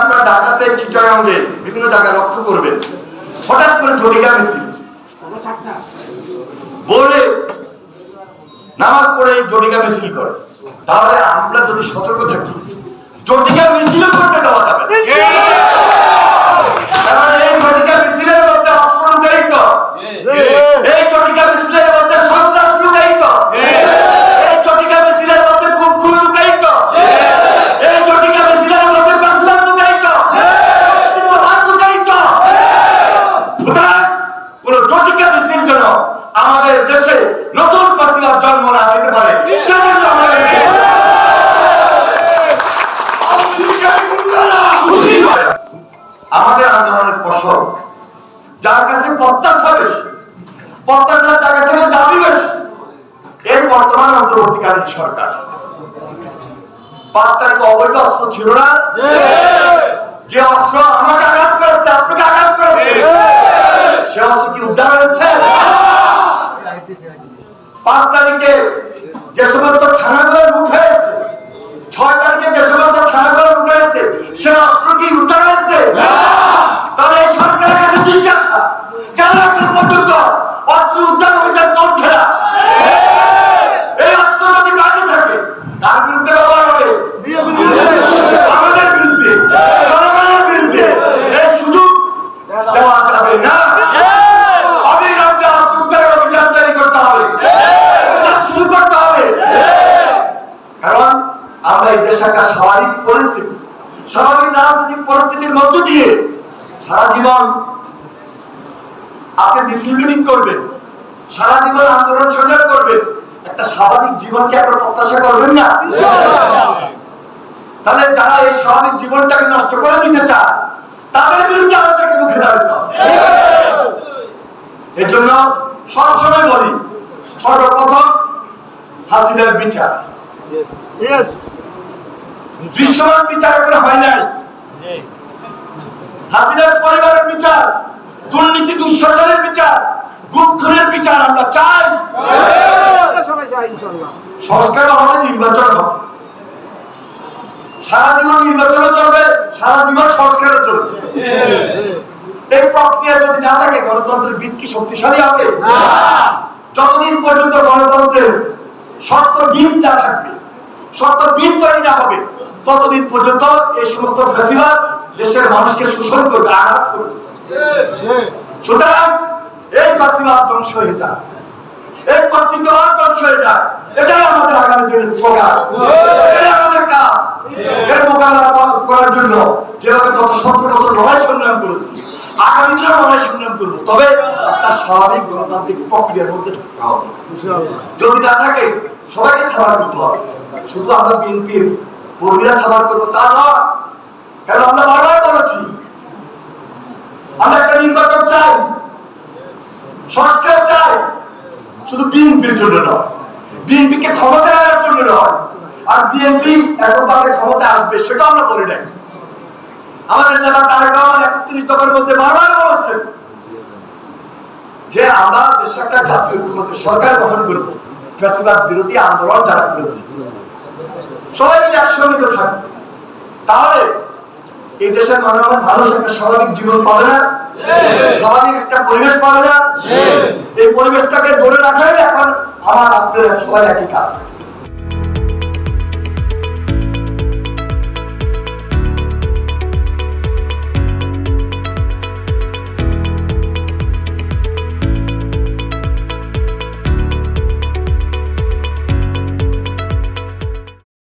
আপনারা বিভিন্ন জায়গায় করবেন হঠাৎ করে জরিকা মিছিল। বলে নামাজ পড়ে জটিকা মিছিল করে। তাহলে আমরা যদি সতর্ক থাকি জটিকা মিছিল করতে দেওয়া যাবে না। কারণ এই জটিকা মিছিলের মধ্যে অস্ত্র লুকায়িত এই জটিকা মিছিলের মধ্যে সন্ত্রাস লুকায়িত এই জটিকা মিছিলের মধ্যে খুব খুব লুকায়িত এই জটিকা মিছিলের মধ্যে বাসলাম লুকায়িত হাত লুকায়িত সুতরাং কোন জটিকা মিছিল যেন আমাদের দেশে নতুন পাসিলার জন্ম না দিতে পারে। আমাদের আন্দোলনের ফসল যার কাছে প্রত্যাশা বেশি প্রত্যাশার জায়গা থেকে দাবি বেশি এই বর্তমান অন্তর্বর্তীকালীন সরকার। পাঁচ তারিখ অবৈধ অস্ত্র ছিল না। যে অস্ত্র আমাকে আঘাত করেছে আপনাকে আঘাত করেছে সে অস্ত্র কি উদ্ধার হয়েছে পাঁচ তারিখে যে সমস্ত থানাগুলো উঠে হয়েছে ছয় তারিখে যে সমস্ত থানাগুলো উঠে হয়েছে সে অস্ত্র কি উদ্ধার হয়েছে? তাহলে এই সরকারের কাছে জিজ্ঞাসা কেন এখন পর্যন্ত অস্ত্র উদ্ধার অভিযান চলছে না এই অস্ত্র যদি কাজে থাকে তার বিরুদ্ধে ব্যবহার হবে আমাদের বিরুদ্ধে জনগণের বিরুদ্ধে এই সুযোগ দেওয়া যাবে না অবিলম্বে অস্ত্র উদ্ধারের অভিযান জারি করতে হবে অভিযান শুরু করতে হবে কারণ এই দেশে একটা স্বাভাবিক পরিস্থিতি। স্বাভাবিক রাজনৈতিক পরিস্থিতির মধ্য দিয়ে সারা জীবন আপনি ডিসিপ্লিনিং করবেন, সারা জীবন আন্দোলন সংগ্রাম করবেন, একটা স্বাভাবিক জীবনকে আপনার প্রত্যাশা করবেন না? তাহলে যারা এই স্বাভাবিক জীবনটাকে নষ্ট করে দিতে চায়, তাদের বিরুদ্ধে আমাদেরকে রুখে দাঁড়াতে হবে। এর জন্য সবসময় বলি, সর্বপ্রথম হাসিনার বিচার. দৃশ্যমান বিচার এখনও হয় নাই। হাসিনার পরিবারের বিচার দুর্নীতি দুঃশাসনের বিচার গুপ্তনের বিচার আমরা চাই। সংস্কার হবে নির্বাচন হবে। সারা জীবন নির্বাচনও চলবে সারা জীবন সংস্কারও চলবে। এই প্রক্রিয়া যদি না থাকে গণতন্ত্রের ভিত কি শক্তিশালী হবে? যতদিন পর্যন্ত গণতন্ত্রের শর্ত ভিত না থাকবে শর্ত ভিত তৈরি না হবে ততদিন পর্যন্ত এই সমস্ত ফেসিবাদ দেশের মানুষকে শোষণ করবে, আঘাত করবে? সুতরাং এই ধ্বংস হয়ে যায় এই ধ্বংস হয়ে যায় এটাই আমাদের আগামী দিনের স্লোগান। এটাই আমাদের কাজ। এর করার জন্য যেভাবে গত বছর লড়াই সংগ্রাম করেছি, আগামী দিনে লড়াই সংগ্রাম করব। তবে একটা স্বাভাবিক গণতান্ত্রিক প্রক্রিয়ার মধ্যে হবে। যদি না থাকে, সবাইকে সাবার করতে হবে। শুধু আমরা বিএনপির কর্মীরা সাবার করব, তা নয়। কারণ আমরা বারবার বলেছি? আমরা একটা নির্বাচন চাই, সংস্কার চাই, শুধু বিএনপির জন্য নয়। বিএনপিকে ক্ষমতা আনার জন্য নয়। আর বিএনপি এককভাবে ক্ষমতা আসবে, সেটা আমরা বলি নাই। আমাদের নেতা তারেক রহমান একত্রিশ দফার মধ্যে বারবার বলেছেন যে আমরা দেশে একটা জাতীয় ঐক্যমতের সরকার গঠন করব। ফ্যাসিবাদ বিরোধী আন্দোলন যারা করেছে। সবাই মিলে একসঙ্গে থাকবে তাহলে এই দেশের মানুষ মানুষ একটা স্বাভাবিক জীবন পাবে না? স্বাভাবিক একটা পরিবেশ পাবে না? এই পরিবেশটাকে ধরে রাখাই এখন আমার আপনাদের সবাই একই কাজ।